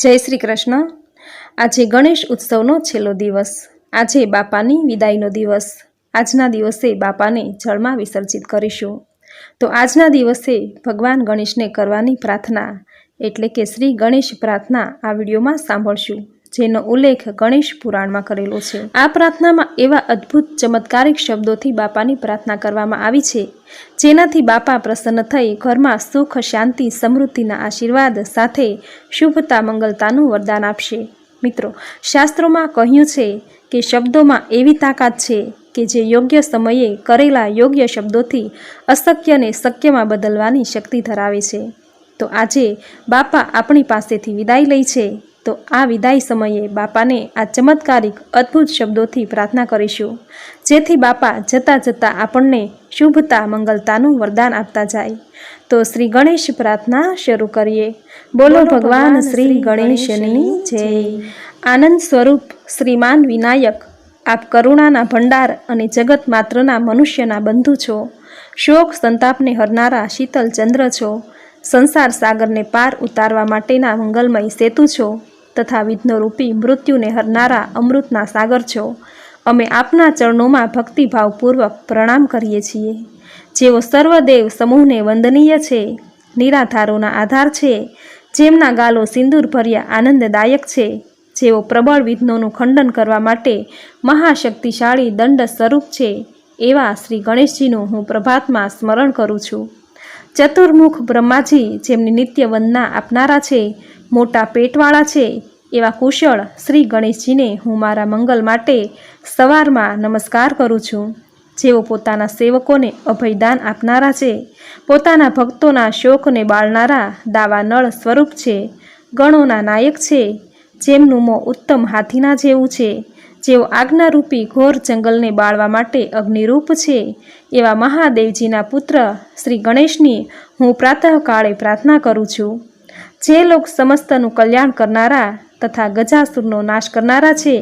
જય શ્રી કૃષ્ણ. આજે ગણેશ ઉત્સવનો છેલ્લો દિવસ. આજે બાપાની વિદાયનો દિવસ. આજના દિવસે બાપાને જળમાં વિસર્જિત કરીશું. તો આજના દિવસે ભગવાન ગણેશને કરવાની પ્રાર્થના એટલે કે શ્રી ગણેશ પ્રાર્થના આ વિડીયોમાં સાંભળશું. જેનો ઉલ્લેખ ગણેશ પુરાણમાં કરેલો છે. આ પ્રાર્થનામાં એવા અદ્ભુત ચમત્કારિક શબ્દોથી બાપાની પ્રાર્થના કરવામાં આવી છે, જેનાથી બાપા પ્રસન્ન થઈ ઘરમાં સુખ, શાંતિ, સમૃદ્ધિના આશીર્વાદ સાથે શુભતા, મંગલતાનું વરદાન આપશે. મિત્રો, શાસ્ત્રોમાં કહ્યું છે કે શબ્દોમાં એવી તાકાત છે કે જે યોગ્ય સમયે કરેલા યોગ્ય શબ્દોથી અશક્યને શક્યમાં બદલવાની શક્તિ ધરાવે છે. તો આજે બાપા આપણી પાસેથી વિદાય લઈ છે. તો આ વિદાય સમયે બાપાને આ ચમત્કારિક અદ્ભુત શબ્દોથી પ્રાર્થના કરીશું. જેથી બાપા જતાં જતાં આપણને શુભતા મંગલતાનું વરદાન આપતા જાય. તો શ્રી ગણેશ પ્રાર્થના શરૂ કરીએ. બોલો ભગવાન શ્રી ગણેશની જય. આનંદ સ્વરૂપ શ્રીમાન વિનાયક આપ કરુણાના ભંડાર અને જગત માત્રના મનુષ્યના બંધુ છો. શોક સંતાપને હરનારા શીતલ ચંદ્ર છો. સંસાર સાગરને પાર ઉતારવા માટેના મંગલમય સેતુ છો. તથા વિઘ્નરૂપી મૃત્યુને હરનારા અમૃતના સાગર છો. અમે આપના ચરણોમાં ભક્તિભાવપૂર્વક પ્રણામ કરીએ છીએ. જેઓ સર્વદેવ સમૂહને વંદનીય છે, નિરાધારોના આધાર છે, જેમના ગાલો સિંદૂર ભર્યા આનંદદાયક છે, જેઓ પ્રબળ વિઘ્નોનું ખંડન કરવા માટે મહાશક્તિશાળી દંડ સ્વરૂપ છે, એવા શ્રી ગણેશજીનું હું પ્રભાતમાં સ્મરણ કરું છું. ચતુર્મુખ બ્રહ્માજી જેમની નિત્ય વંદના આપનારા છે મોટા પેટવાળા છે એવા કુશળ શ્રી ગણેશજીને હું મારા મંગલ માટે સવારમાં નમસ્કાર કરું છું. જેઓ પોતાના સેવકોને અભયદાન આપનારા છે, પોતાના ભક્તોના શોકને બાળનારા દાવાનળ સ્વરૂપ છે, ગણોના નાયક છે, જેમનું મોં ઉત્તમ હાથીના જેવું છે, જેઓ આજ્ઞારૂપી ઘોર જંગલને બાળવા માટે અગ્નિરૂપ છે, એવા મહાદેવજીના પુત્ર શ્રી ગણેશની હું પ્રાતઃકાળે પ્રાર્થના કરું છું. જે લોક સમસ્તનું કલ્યાણ કરનારા તથા ગજાસુરનો નાશ કરનારા છે,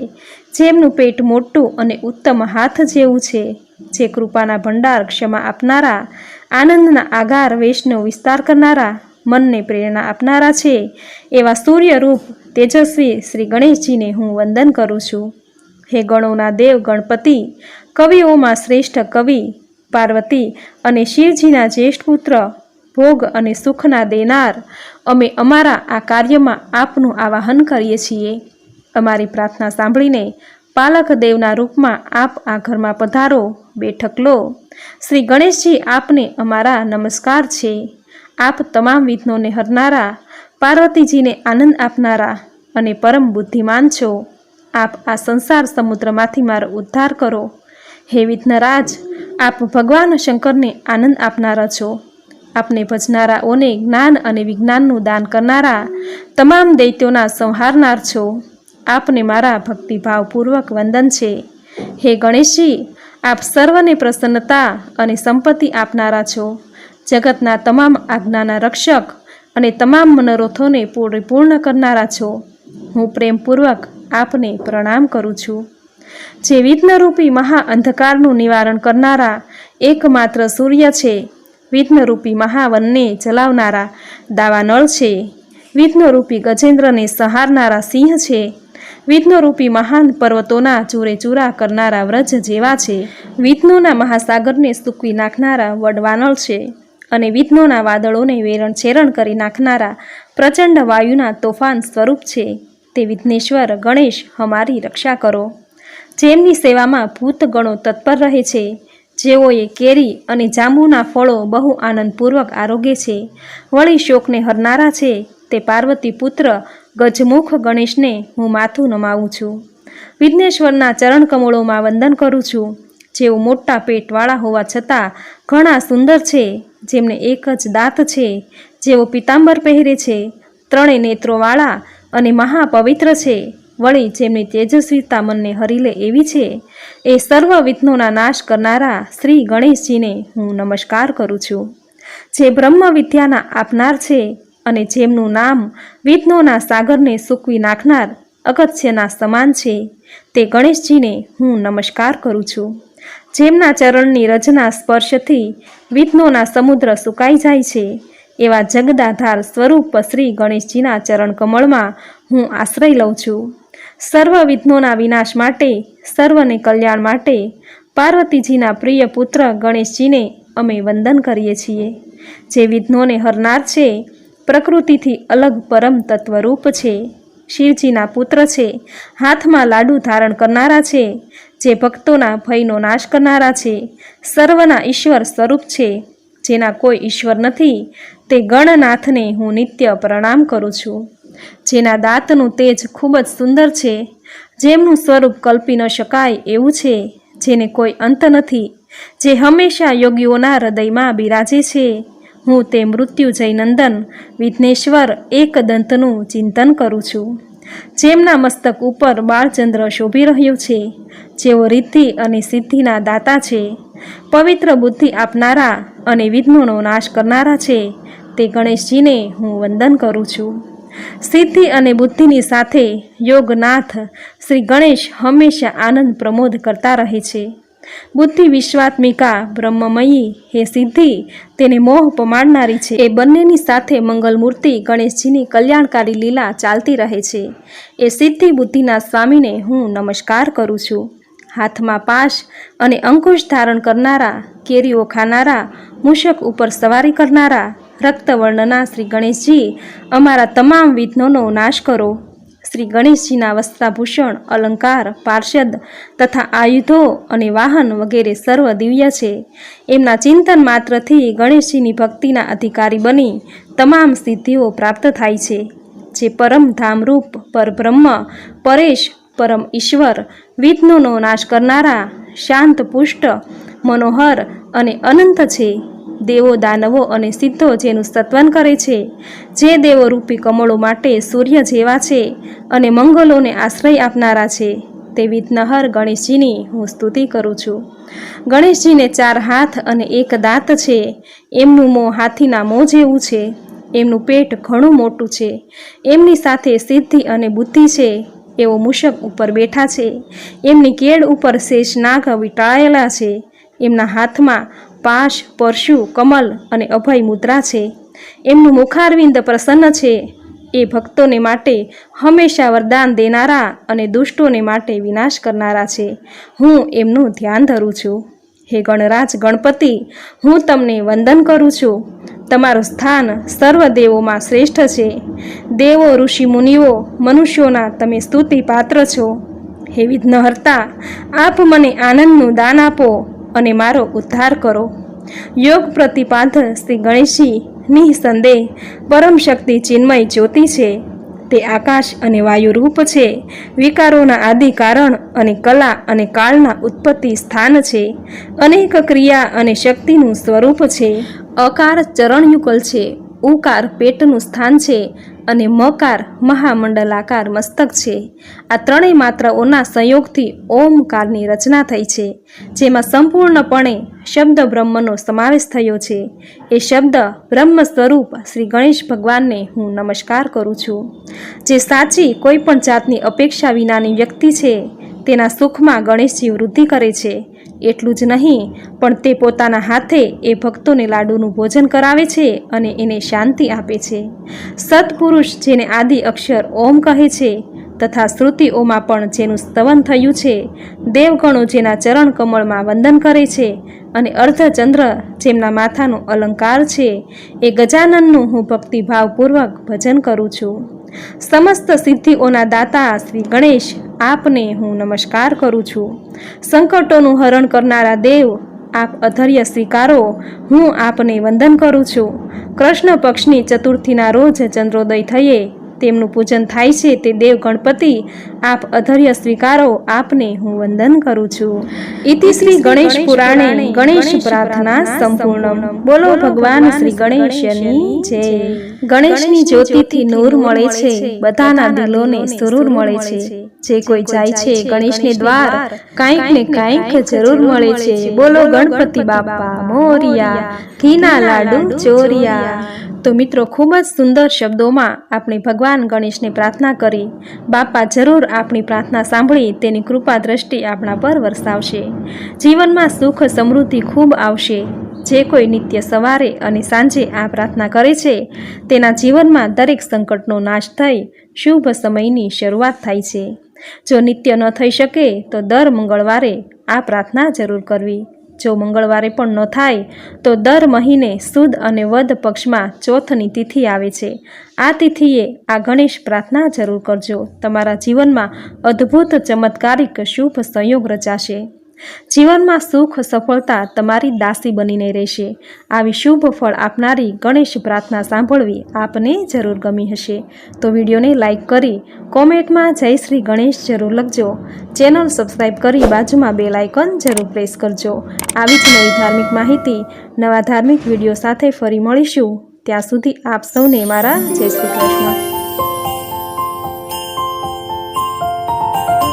જેમનું પેટ મોટું અને ઉત્તમ હાથ જેવું છે, જે કૃપાના ભંડાર ક્ષમા આપનારા, આનંદના આગાર વેશનો વિસ્તાર કરનારા, મનને પ્રેરણા આપનારા છે, એવા સૂર્યરૂપ તેજસ્વી શ્રી ગણેશજીને હું વંદન કરું છું. હે ગણોના દેવ ગણપતિ, કવિઓમાં શ્રેષ્ઠ કવિ, પાર્વતી અને શિવજીના જ્યેષ્ઠ પુત્ર ભોગ અને સુખના દેનાર. અમે અમારા આ કાર્યમાં આપનું આવાહન કરીએ છીએ. અમારી પ્રાર્થના સાંભળીને પાલક દેવના રૂપમાં આપ આ ઘરમાં પધારો, બેઠક લો. શ્રી ગણેશજી આપને અમારા નમસ્કાર છે. આપ તમામ વિઘ્નોને હરનારા પાર્વતીજીને આનંદ આપનારા અને પરમ બુદ્ધિમાન છો. આપ આ સંસાર સમુદ્રમાંથી મારો ઉદ્ધાર કરો. હે વિઘ્નરાજ, આપ ભગવાન શંકરને આનંદ આપનારા છો. આપને ભજનારાઓને જ્ઞાન અને વિજ્ઞાનનું દાન કરનારા તમામ દૈત્યોના સંહારનાર છો. આપને મારા ભક્તિભાવપૂર્વક વંદન છે. હે ગણેશજી, આપ સર્વને પ્રસન્નતા અને સંપત્તિ આપનારા છો. જગતના તમામ આજ્ઞાના રક્ષક અને તમામ મનોરથોને પૂર્ણ કરનારા છો. હું પ્રેમપૂર્વક આપને પ્રણામ કરું છું. જે વિઘ્નરૂપી મહા અંધકારનું નિવારણ કરનારા એકમાત્ર સૂર્ય છે. વિઘ્નરૂપી મહાવનને જલાવનારા દાવાનળ છે. વિઘ્નરૂપી ગજેન્દ્રને સહારનારા સિંહ છે. વિઘ્નરૂપી મહાન પર્વતોના ચૂરે ચૂરા કરનારા વ્રજ જેવા છે. વિઘ્નોના મહાસાગરને સૂકવી નાખનારા વડવાનળ છે અને વિઘ્નોના વાદળોને વેરણ છેરણ કરી નાખનારા પ્રચંડ વાયુના તોફાન સ્વરૂપ છે. તે વિઘ્નેશ્વર, ગણેશ અમારી રક્ષા કરો. જેમની સેવામાં ભૂત ગણો તત્પર રહે છે. જેઓએ કેરી અને જાંબુના ફળો બહુ આનંદપૂર્વક આરોગ્ય છે. વળી શોકને હરનારા છે તે પાર્વતી પુત્ર ગજમુખ ગણેશને હું માથું નમાવું છું. વિઘ્નેશ્વરના ચરણ કમળોમાં વંદન કરું છું. જેઓ મોટા પેટવાળા હોવા છતાં ઘણા સુંદર છે, જેમને એક જ દાંત છે. જેઓ પિતાંબર પહેરે છે, ત્રણેય નેત્રોવાળા અને મહાપવિત્ર છે. વળી જેમની તેજસ્વીતા મનને હરી લે એવી છે, એ સર્વ વિઘ્નોના નાશ કરનારા શ્રી ગણેશજીને હું નમસ્કાર કરું છું. જે બ્રહ્મ વિદ્યાના આપનાર છે અને જેમનું નામ વિઘ્નોના સાગરને સૂકવી નાખનાર અગત્યના સમાન છે, તે ગણેશજીને હું નમસ્કાર કરું છું. જેમના ચરણની રચના સ્પર્શથી વિઘ્નોના સમુદ્ર સુકાઈ જાય છે, એવા જગદાધાર સ્વરૂપ શ્રી ગણેશજીના ચરણ કમળમાં હું આશ્રય લઉં છું. સર્વ વિઘ્નોના વિનાશ માટે, સર્વને કલ્યાણ માટે પાર્વતીજીના પ્રિય પુત્ર ગણેશજીને અમે વંદન કરીએ છીએ. જે વિઘ્નોને હરનાર છે, પ્રકૃતિથી અલગ પરમ તત્વરૂપ છે. શિવજીના પુત્ર છે, હાથમાં લાડુ ધારણ કરનારા છે, જે ભક્તોના ભયનો નાશ કરનારા છે, સર્વના ઈશ્વર સ્વરૂપ છે. જેના કોઈ ઈશ્વર નથી, તે ગણનાથને હું નિત્ય પ્રણામ કરું છું. જેના દાંતનું તેજ ખૂબ જ સુંદર છે, જેમનું સ્વરૂપ કલ્પી ન શકાય એવું છે, જેને કોઈ અંત નથી, જે હંમેશા યોગીઓના હૃદયમાં બિરાજે છે. હું તે મૃત્યુજય નંદન વિઘ્નેશ્વર એકદંતનું ચિંતન કરું છું. જેમના મસ્તક ઉપર બાળચંદ્ર શોભી રહ્યું છે, જેઓ રિદ્ધિ અને સિદ્ધિના દાતા છે. પવિત્ર બુદ્ધિ આપનારા અને વિઘ્નોનો નાશ કરનારા છે, તે ગણેશજીને હું વંદન કરું છું. સિદ્ધિ અને બુદ્ધિની સાથે યોગનાથ શ્રી ગણેશ હંમેશા આનંદ પ્રમોદ કરતા રહે છે. બુદ્ધિ વિશ્વાત્મિકા, બ્રહ્મમયી, હે સિદ્ધિ, તેને મોહ પમાડનારી છે. એ બંનેની સાથે મંગલ મૂર્તિ ગણેશજીની કલ્યાણકારી લીલા ચાલતી રહે છે. એ સિદ્ધિ બુદ્ધિના સ્વામીને હું નમસ્કાર કરું છું. હાથમાં પાશ અને અંકુશ ધારણ કરનારા, કેરીઓ ખાનારા, મૂષક ઉપર સવારી કરનારા રક્તવર્ણના શ્રી ગણેશજી, અમારા તમામ વિઘ્નોનો નાશ કરો. શ્રી ગણેશજીના વસ્ત્રાભૂષણ, અલંકાર, પાર્ષદ તથા આયુધો અને વાહન વગેરે સર્વ દિવ્ય છે. એમના ચિંતન માત્રથી ગણેશજીની ભક્તિના અધિકારી બની તમામ સિદ્ધિઓ પ્રાપ્ત થાય છે. જે પરમ ધામરૂપ, પરબ્રહ્મ, પરેશ, પરમ ઈશ્વર વિઘ્નોનો નાશ કરનારા શાંત પુષ્ટ, મનોહર અને અનંત છે. દેવો દાનવો અને સિદ્ધો જેનું સત્વન કરે છે. જે દેવો રૂપી કમળો માટે સૂર્ય જેવા છે અને મંગલોને આશ્રય આપનારા છે. તે વિઘ્નહર ગણેશજીની હું સ્તુતિ કરું છું. ગણેશજીને ચાર હાથ અને એક દાંત છે. એમનું મોં હાથીના મોં જેવું છે. એમનું પેટ ઘણું મોટું છે. એમની સાથે સિદ્ધિ અને બુદ્ધિ છે. એવો મૂષક ઉપર બેઠા છે. એમની કેળ ઉપર શેષ નાગ વીંટાળેલા છે. એમના હાથમાં પાશ પરશુ, કમલ અને અભય મુદ્રા છે. એમનું મુખારવિંદ પ્રસન્ન છે. એ ભક્તોને માટે હંમેશા વરદાન દેનારા અને દુષ્ટોને માટે વિનાશ કરનારા છે. હું એમનું ધ્યાન ધરું છું. હે ગણરાજ ગણપતિ, હું તમને વંદન કરું છું. તમારું સ્થાન સર્વ દેવોમાં શ્રેષ્ઠ છે. દેવો, ઋષિ, મુનિઓ, મનુષ્યોના તમે સ્તુતિ પાત્ર છો. હે વિઘ્નહર્તા, આપ મને આનંદનું દાન આપો. અને મારો ઉદ્ધાર કરો. યોગ પ્રતિપાદ શ્રી ગણેશજી નિઃસંદેહ પરમ શક્તિ ચિન્મય જ્યોતિ છે. તે આકાશ અને વાયુ રૂપ છે. વિકારોના આદિ કારણ અને કલા અને કાળના ઉત્પત્તિ સ્થાન છે. અનેક ક્રિયા અને શક્તિનું સ્વરૂપ છે. અકાર ચરણયુગલ છે. ઉકાર પેટનું સ્થાન છે. અને મકાર મહામંડલાકાર મસ્તક છે. આ ત્રણેય માત્રાઓના સંયોગથી ઓમકારની રચના થઈ છે, જેમાં સંપૂર્ણપણે શબ્દ બ્રહ્મનો સમાવેશ થયો છે. એ શબ્દ બ્રહ્મ સ્વરૂપ શ્રી ગણેશ ભગવાનને હું નમસ્કાર કરું છું. જે સાચી કોઈપણ જાતની અપેક્ષા વિનાની વ્યક્તિ છે, તેના સુખમાં ગણેશજી વૃદ્ધિ કરે છે. એટલું જ નહીં, પણ તે પોતાના હાથે એ ભક્તોને લાડુનું ભોજન કરાવે છે અને એને શાંતિ આપે છે. સત્પુરુષ જેને આદિ અક્ષર ઓમ કહે છે, તથા શ્રુતિઓમાં પણ જેનું સ્તવન થયું છે, દેવગણો જેના ચરણ કમળમાં વંદન કરે છે અને અર્ધચંદ્ર જેમના માથાનો અલંકાર છે, એ ગજાનનનું હું ભક્તિભાવપૂર્વક ભજન કરું છું. સમસ્ત સિદ્ધિઓના દાતા શ્રી ગણેશ આપને હું નમસ્કાર કરું છું. સંકટોનું હરણ કરનારા દેવ આપ અધર્ય સ્વીકારો હું આપને વંદન કરું છું. કૃષ્ણ પક્ષની ચતુર્થીના રોજ ચંદ્રોદય થયે તેમનું પૂજન થાય છે તે દેવ ગણપતિ આપ અધર્ય સ્વીકારો આપને હું વંદન કરું છું. ઇતિ શ્રી ગણેશ પુરાણે ગણેશ પ્રાર્થના સંપૂર્ણ. બોલો ભગવાન શ્રી ગણેશની જય. ગણેશની જ્યોતિથી નૂર મળે છે. બધાના દિલોને સુરૂર મળે છે. જે કોઈ જાય છે ગણેશને દ્વાર કાંઈક ને કાંઈક જરૂર મળે છે. બોલો ગણપતિ બાપા મોરિયા ઘીના લાડુ ચોરિયા. તો મિત્રો ખૂબ જ સુંદર શબ્દોમાં આપણે ભગવાન ગણેશને પ્રાર્થના કરી. બાપા જરૂર આપણી પ્રાર્થના સાંભળી તેની કૃપા દ્રષ્ટિ આપણા પર વરસાવશે. જીવનમાં સુખ સમૃદ્ધિ ખૂબ આવશે. જે કોઈ નિત્ય સવારે અને સાંજે આ પ્રાર્થના કરે છે તેના જીવનમાં દરેક સંકટનો નાશ થઈ શુભ સમયની શરૂઆત થાય છે. જો નિત્ય ન થઈ શકે, તો દર મંગળવારે આ પ્રાર્થના જરૂર કરવી. જો મંગળવારે પણ ન થાય, તો દર મહિને સુદ અને વદ પક્ષમાં ચોથની તિથિ આવે છે. આ તિથિએ આ ગણેશ પ્રાર્થના જરૂર કરજો. તમારા જીવનમાં અદ્ભુત ચમત્કારિક શુભ સંયોગ રચાશે. જીવનમાં સુખ, સફળતા તમારી દાસી બનીને રહેશે. આવી શુભ ફળ આપનારી ગણેશ પ્રાર્થના સાંભળવી આપને જરૂર ગમી હશે. તો વિડીયોને લાઇક કરી કોમેન્ટમાં જય શ્રી ગણેશ જરૂર લખજો. ચેનલ સબસ્ક્રાઈબ કરી બાજુમાં બે લાઇકન જરૂર પ્રેસ કરજો. આવી જ નવી ધાર્મિક માહિતી, નવા ધાર્મિક વીડિયો સાથે ફરી મળીશું. ત્યાં સુધી આપ સૌને મારા જય શ્રી કૃષ્ણ.